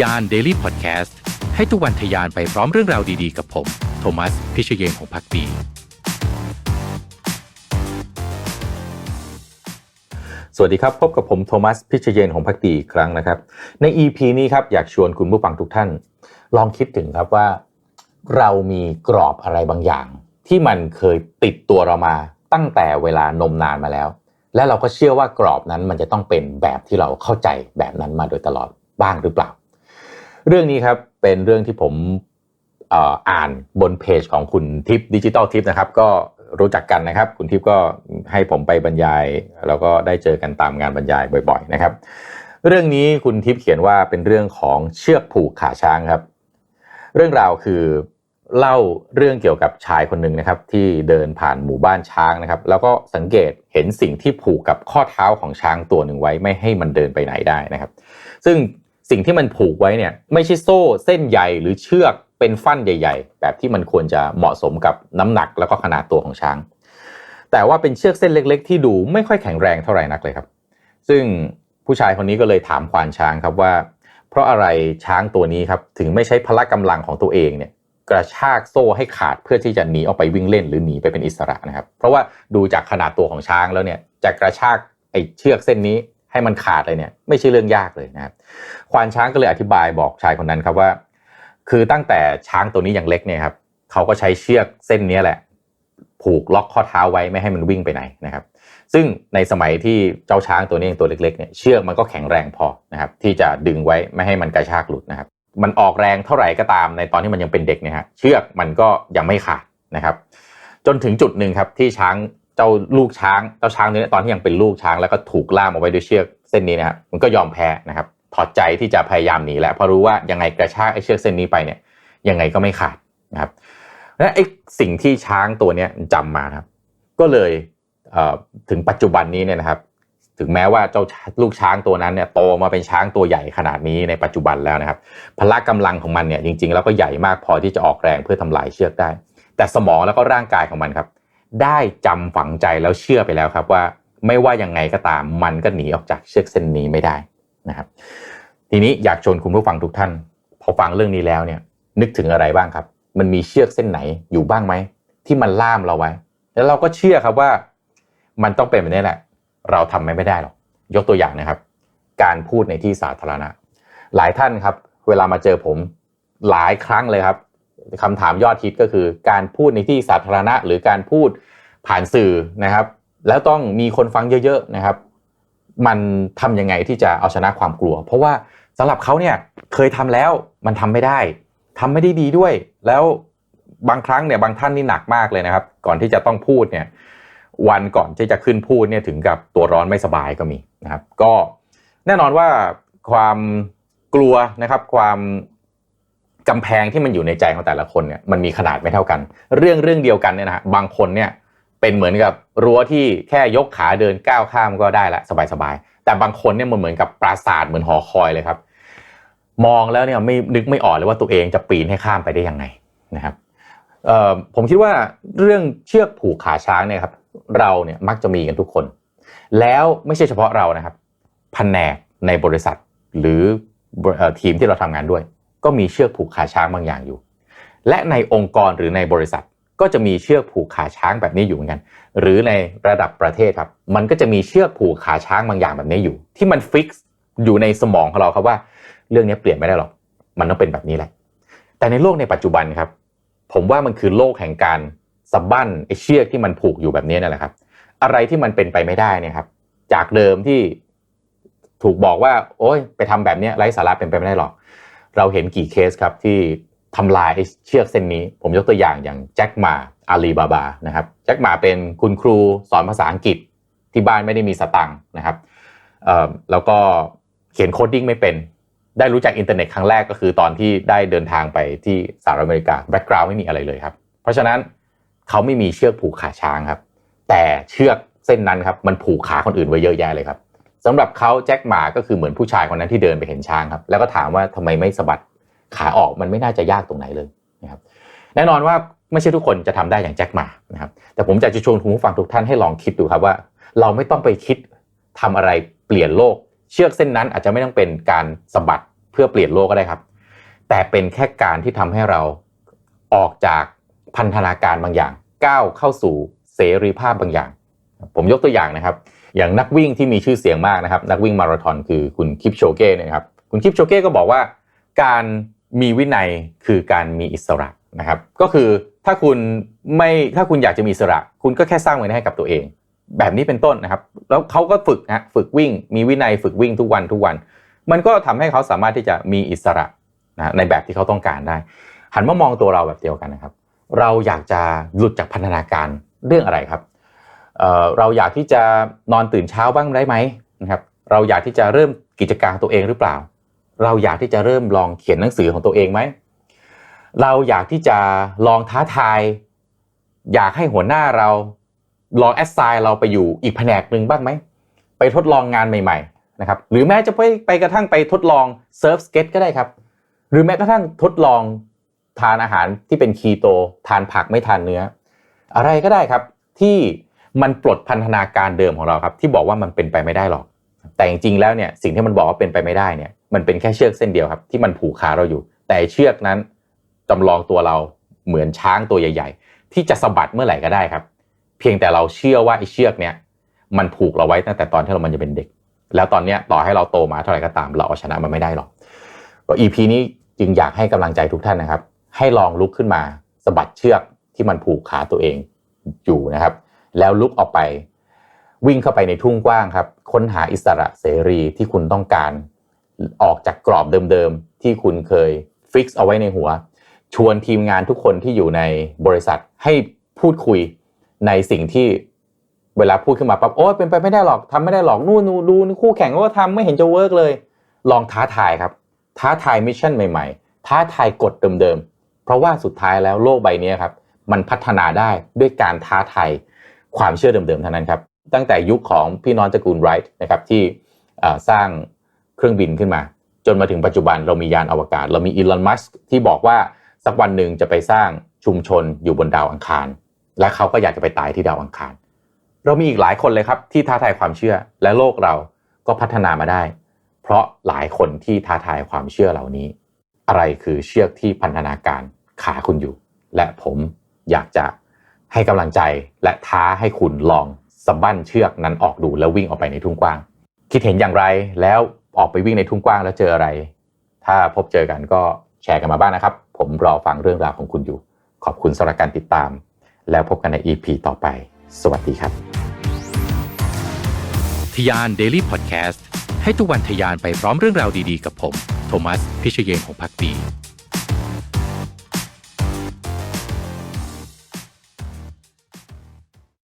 ยาน Daily Podcast ให้ทุกวันทยานไปพร้อมเรื่องราวดีๆ กับผม โทมัส พิเชยนของพักดี สวัสดีครับ พบกับผมโทมัส พิชเยนของพักดีอีกครั้งนะครับ ใน EP นี้ครับ อยากชวนคุณผู้ฟังทุกท่าน ลองคิดถึงครับว่า เรามีกรอบอะไรบางอย่าง ที่มันเคยติดตัวเรามาตั้งแต่เวลานมนานมาแล้ว และเราก็เชื่อว่ากรอบนั้นมันจะต้องเป็นแบบที่เราเข้าใจแบบนั้นมาโดยตลอดบ้างหรือเปล่า เรื่องนี้ครับเป็นเรื่องที่ผมอ่ออ่านบนเพจของคุณทิปดิจิตอลทิปนะครับ ก็รู้จักกันนะครับ คุณทิพย์ก็ให้ผมไปบรรยาย แล้วก็ได้เจอกันตามงานบรรยายบ่อย ๆ นะครับ เรื่องนี้คุณทิพย์เขียนว่าเป็นเรื่องของเชือกผูกขาช้างครับ เรื่องราวคือเล่าเรื่องเกี่ยวกับชายคนหนึ่งนะครับ ที่เดินผ่านหมู่บ้านช้างนะครับ แล้วก็สังเกตเห็นสิ่งที่ผูกกับข้อเท้าของช้างตัวหนึ่งไว้ไม่ให้มันเดินไปไหนได้นะครับ ซึ่ง สิ่งที่มันผูกไว้เนี่ยไม่ใช่โซ่เส้นใยหรือเชือกเป็นฟั่นใหญ่ ๆ แบบที่มันควรจะเหมาะสมกับน้ำหนักแล้วก็ขนาดตัวของช้าง แต่ว่าเป็นเชือกเส้นเล็ก ๆ ที่ดูไม่ค่อยแข็งแรงเท่าไหร่นักเลยครับ ซึ่งผู้ชายคนนี้ก็เลยถามควานช้างครับว่า เพราะอะไรช้างตัวนี้ครับถึงไม่ใช้พละกำลังของตัวเองเนี่ยกระชากโซ่ให้ขาดเพื่อที่จะหนีออกไปวิ่งเล่นหรือหนีไปเป็นอิสระนะครับ เพราะว่าดูจากขนาดตัวของช้างแล้วเนี่ยจะกระชากไอ้เชือกเส้นนี้ ให้มันขาดเลยเนี่ยไม่ใช่เรื่องยากเลยนะครับควานช้างก็เลยอธิบายบอกชายคนนั้นครับว่า คือตั้งแต่ช้างตัวนี้ยังเล็กเนี่ยครับเขาก็ใช้เชือกเส้นนี้แหละ ผูกล็อกข้อเท้าไว้ไม่ให้มันวิ่งไปไหนนะครับ ซึ่งในสมัยที่เจ้าช้างตัวนี้ยังตัวเล็กๆเนี่ยเชือกมันก็แข็งแรงพอนะครับที่จะดึงไว้ไม่ให้มันกระชากหลุดนะครับ มันออกแรงเท่าไหร่ก็ตามในตอนที่มันยังเป็นเด็กเนี่ยฮะเชือกมันก็ยังไม่ขาดนะครับ จนถึงจุดหนึ่งครับที่ช้าง เจ้าลูกช้างเจ้าช้างตัวนี้ตอนที่ยังเป็นลูกช้างแล้วก็ถูกล่ามเอาไว้ด้วยเชือกเส้นนี้นะครับมันก็ยอมแพ้นะครับถอดใจที่จะพยายามหนีแหละเพราะรู้ว่ายังไงกระชากไอ้เชือกเส้นนี้ไปเนี่ยยังไงก็ไม่ขาดนะครับและไอ้สิ่งที่ช้างตัวเนี้ยจำมาครับ ก็เลยเถึงปัจจุบันนี้เนี่ยนะครับ ถึงแม้ว่าเจ้าลูกช้างตัวนั้นเนี่ยโตมาเป็นช้างตัวใหญ่ขนาดนี้ในปัจจุบันแล้วนะครับ พละกำลังของมันเนี่ยจริง ๆ แล้วก็ใหญ่มากพอที่จะออกแรงเพื่อทำลายเชือกได้ แต่สมองแล้วก็ร่างกายของมันครับ ได้จำฝังใจแล้วเชื่อไปแล้วครับว่าไม่ว่ายังไงก็ตามมันก็หนีออกจากเชือกเส้นนี้ไม่ได้นะครับ ทีนี้อยากชวนคุณผู้ฟังทุกท่าน พอฟังเรื่องนี้แล้วเนี่ย นึกถึงอะไรบ้างครับ มันมีเชือกเส้นไหนอยู่บ้างไหมที่มันล่ามเราไว้ แล้วเราก็เชื่อครับว่า มันต้องเป็นแบบนี้แหละ เราทำไม่ได้หรอกยกตัวอย่างนะครับ การพูดในที่สาธารณะ หลายท่านครับ เวลามาเจอผมหลายครั้งเลยครับ คำถามยอดฮิตก็คือ การพูดในที่สาธารณะ หรือการพูดผ่านสื่อนะครับ แล้วต้องมีคนฟังเยอะๆนะครับ มันทำยังไงที่จะเอาชนะความกลัว เพราะว่าสำหรับเขาเนี่ยเคยทำแล้วมันทำไม่ได้ทำไม่ได้ดีด้วย แล้วบางครั้งเนี่ยบางท่านนี่หนักมากเลยนะครับ ก่อนที่จะต้องพูดเนี่ยวันก่อนที่จะขึ้นพูดเนี่ยถึงกับตัวร้อนไม่สบายก็มีนะครับ ก็แน่นอนว่าความกลัวนะครับ ความ กำแพงที่มันอยู่ในใจของแต่ละคนเนี่ยมันมีขนาดไม่เท่ากัน เรื่องเรื่องเดียวกันเนี่ยนะฮะบางคนเนี่ยเป็นเหมือนกับรั้วที่แค่ยกขาเดินก้าวข้ามก็ได้ละสบายๆแต่บางคนเนี่ยมันเหมือนกับปราสาทเหมือนหอคอยเลยครับ มองแล้วเนี่ยไม่นึกไม่ออกเลยว่าตัวเองจะปีนให้ข้ามไปได้ยังไงนะครับผมคิดว่าเรื่องเชือกผูกขาช้างเนี่ยครับเราเนี่ยมักจะมีกันทุกคน แล้วไม่ใช่เฉพาะเรานะครับแผนกในบริษัทหรือเอ่อทีมที่เราทำงานด้วย ก็มีเชือกผูกขาช้างบางอย่างอยู่ และในองค์กรหรือในบริษัทก็จะมีเชือกผูกขาช้างแบบนี้อยู่เหมือนกัน หรือในระดับประเทศครับ มันก็จะมีเชือกผูกขาช้างบางอย่างแบบนี้อยู่ ที่มันฟิกซ์อยู่ในสมองของเราครับว่า เรื่องนี้เปลี่ยนไม่ได้หรอก มันต้องเป็นแบบนี้แหละ แต่ในโลกในปัจจุบันครับ ผมว่ามันคือโลกแห่งการสะบั้นไอ้เชือกที่มันผูกอยู่แบบนี้นั่นแหละครับ อะไรที่มันเป็นไปไม่ได้เนี่ยครับ จากเดิมที่ถูกบอกว่า โอ้ยไปทำแบบนี้ไร้สาระเป็นไปไม่ได้หรอก เราเห็นกี่เคสครับที่ทำลายเชือกเส้นนี้ ผมยกตัวอย่างอย่างแจ็คหมาอาลีบาบานะครับแจ็คหมาเป็นคุณครูสอนภาษาอังกฤษที่บ้านไม่ได้มีสตังค์นะครับแล้วก็เขียนโคดดิ้งไม่เป็น ได้รู้จักอินเทอร์เน็ตครั้งแรกก็คือตอนที่ได้เดินทางไปที่สหรัฐอเมริกาแบ็กกราวด์ไม่มีอะไรเลยครับ เพราะฉะนั้นเขาไม่มีเชือกผูกขาช้างครับ แต่เชือกเส้นนั้นครับมันผูกขาคนอื่นไว้เยอะแยะเลยครับ สำหรับเขาแจ็คหมาก็คือเหมือนผู้ชายคนนั้นที่เดินไปเห็นช้างครับ แล้วก็ถามว่าทำไมไม่สะบัดขาออกมันไม่น่าจะยากตรงไหนเลยนะครับ แน่นอนว่าไม่ใช่ทุกคนจะทำได้อย่างแจ็คหมานะครับ แต่ผมอยากจะชวนคุณผู้ฟังทุกท่านให้ลองคิดดูครับว่า เราไม่ต้องไปคิดทำอะไรเปลี่ยนโลก เชือกเส้นนั้นอาจจะไม่ต้องเป็นการสะบัดเพื่อเปลี่ยนโลกก็ได้ครับ แต่เป็นแค่การที่ทำให้เราออกจากพันธนาการบางอย่าง ก้าวเข้าสู่เสรีภาพบางอย่าง ผมยกตัวอย่างนะครับ อย่างนักวิ่งที่มีชื่อเสียงมากนะครับ นักวิ่งมาราธอนคือคุณคิปโชเก้เนะครับ คุณคิปโชเก้ก็บอกว่า การมีวินัยคือการมีอิสระนะครับ ก็คือถ้าคุณไม่ถ้าคุณอยากจะมีอิสระ คุณก็แค่สร้างวินัยให้กับตัวเอง แบบนี้เป็นต้นนะครับ แล้วเขาก็ฝึกนะฝึกวิ่ง มีวินัยฝึกวิ่งทุกวันทุกวัน มันก็ทำให้เขาสามารถที่จะมีอิสระนะในแบบที่เขาต้องการได้ หันมามองตัวเราแบบเดียวกันนะครับ เราอยากจะหลุดจากพันธนาการเรื่องอะไรครับ เราอยากที่จะนอนตื่นเช้าบ้างได้ไหมนะครับเราอยากที่จะเริ่มกิจการตัวเองหรือเปล่า เราอยากที่จะเริ่มลองเขียนหนังสือของตัวเองไหมเราอยากที่จะลองท้าทาย อยากให้หัวหน้าเราลองแอสไซน์เราไปอยู่อีกแผนกหนึ่งบ้างไหมไปทดลองงานใหม่ๆนะครับหรือแม้จะไปไปกระทั่งไปทดลองเซิร์ฟสเก็ตก็ได้ครับ หรือแม้กระทั่งทดลองทานอาหารที่เป็นคีโตทานผักไม่ทานเนื้อ อะไรก็ได้ครับที่ มันปลดพันธนาการเดิมของเราครับที่บอกว่ามันเป็นไปไม่ได้หรอก แต่จริงๆแล้วเนี่ยสิ่งที่มันบอกว่าเป็นไปไม่ได้เนี่ยมันเป็นแค่เชือกเส้นเดียวครับที่มันผูกขาเราอยู่ แต่เชือกนั้นจำลองตัวเราเหมือนช้างตัวใหญ่ ๆ ที่จะสะบัดเมื่อไหร่ก็ได้ครับ เพียงแต่เราเชื่อว่าไอ้เชือกเนี่ยมันผูกเราไว้ตั้งแต่ตอนที่เรามันจะเป็นเด็ก แล้วตอนเนี้ยต่อให้เราโตมาเท่าไหร่ก็ตาม เราเอาชนะมันไม่ได้หรอกก็ EP นี้จึงอยากให้กำลังใจทุกท่านนะครับ ให้ลองลุกขึ้นมาสะบัดเชือกที่มันผูกขาตัวเองอยู่นะครับ แล้วลุกออกไป วิ่งเข้าไปในทุ่งกว้างครับ ค้นหาอิสระเสรีที่คุณต้องการ ออกจากกรอบเดิมๆ ที่คุณเคยฟิกซ์เอาไว้ในหัว ชวนทีมงานทุกคนที่อยู่ในบริษัทให้พูดคุยในสิ่งที่เวลาพูดขึ้นมาปั๊บโอ้ยเป็นไปไม่ได้หรอกทำไม่ได้หรอกนู่นนู่นดูคู่แข่งก็ทำไม่เห็นจะเวิร์กเลย ลองท้าทายครับ ท้าทายมิชชั่นใหม่ๆ ท้าทายกฎเดิมๆ เพราะว่าสุดท้ายแล้วโลกใบนี้ครับ มันพัฒนาได้ด้วยการท้าทาย ความเชื่อเดิมๆเท่านั้นครับ ตั้งแต่ยุคของพี่น้องตระกูลไรท์นะครับที่สร้างเครื่องบินขึ้นมา จนมาถึงปัจจุบันเรามียานอวกาศ เรามีอีลอนมัสก์ที่บอกว่าสักวันหนึ่งจะไปสร้างชุมชนอยู่บนดาวอังคาร และเขาก็อยากจะไปตายที่ดาวอังคาร เรามีอีกหลายคนเลยครับที่ท้าทายความเชื่อและโลกเราก็พัฒนามาได้ เพราะหลายคนที่ท้าทายความเชื่อเหล่านี้ อะไรคือเชือกที่พันธนาการขาคุณอยู่ และผมอยากจะ ให้กำลังใจและท้าให้คุณลองสะบั้นเชือกนั้นออกดูแล้ววิ่งออกไปในทุ่งกว้าง คิดเห็นอย่างไรแล้วออกไปวิ่งในทุ่งกว้างแล้วเจออะไร ถ้าพบเจอกันก็แชร์กันมาบ้างนะครับ ผมรอฟังเรื่องราวของคุณอยู่ ขอบคุณสำหรับการติดตาม แล้วพบกันใน EP ต่อไป สวัสดีครับทยาน Daily Podcast ให้ทุกวันทยานไปพร้อมเรื่องราวดีๆ กับผม โทมัส พิเชยนของพักดี